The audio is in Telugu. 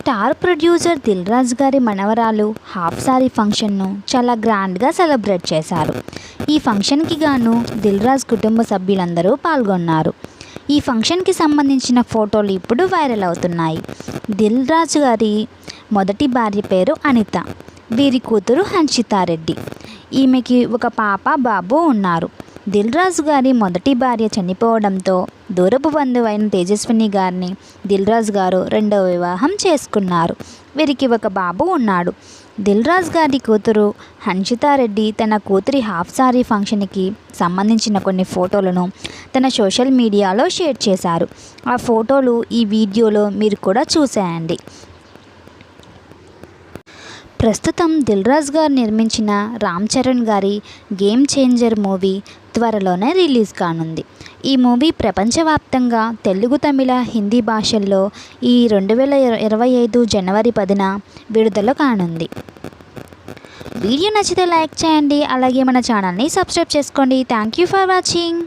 స్టార్ ప్రొడ్యూసర్ దిల్ రాజు గారి మనవరాలు హాఫ్ సారీ ఫంక్షన్ను చాలా గ్రాండ్గా సెలబ్రేట్ చేశారు. ఈ ఫంక్షన్కి గాను దిల్రాజ్ కుటుంబ సభ్యులందరూ పాల్గొన్నారు. ఈ ఫంక్షన్కి సంబంధించిన ఫోటోలు ఇప్పుడు వైరల్ అవుతున్నాయి. దిల్ రాజు గారి మొదటి భార్య పేరు అనిత వీరి కూతురు హన్షితారెడ్డి. ఈమెకి ఒక పాప బాబు ఉన్నారు. దిల్ రాజు గారి మొదటి భార్య చనిపోవడంతో దూరపు బంధువైన తేజస్విని గారిని దిల్ రాజు గారు రెండవ వివాహం చేసుకున్నారు. వీరికి ఒక బాబు ఉన్నాడు. దిల్ రాజు గారి కూతురు హన్షితారెడ్డి తన కూతురి హాఫ్ సారీ ఫంక్షన్కి సంబంధించిన కొన్ని ఫోటోలను తన సోషల్ మీడియాలో షేర్ చేశారు. ఆ ఫోటోలు ఈ వీడియోలో మీరు కూడా చూసేయండి. ప్రస్తుతం దిల్రాజు గారు నిర్మించిన రామ్ చరణ్ గారి గేమ్ చేంజర్ మూవీ త్వరలోనే రిలీజ్ కానుంది. ఈ మూవీ ప్రపంచవ్యాప్తంగా తెలుగు తమిళ హిందీ భాషల్లో ఈ రెండు వేల ఇరవై ఐదు జనవరి పదిన విడుదల కానుంది. వీడియో నచ్చితే లైక్ చేయండి అలాగే మన ఛానల్ని సబ్స్క్రైబ్ చేసుకోండి. Thank you for watching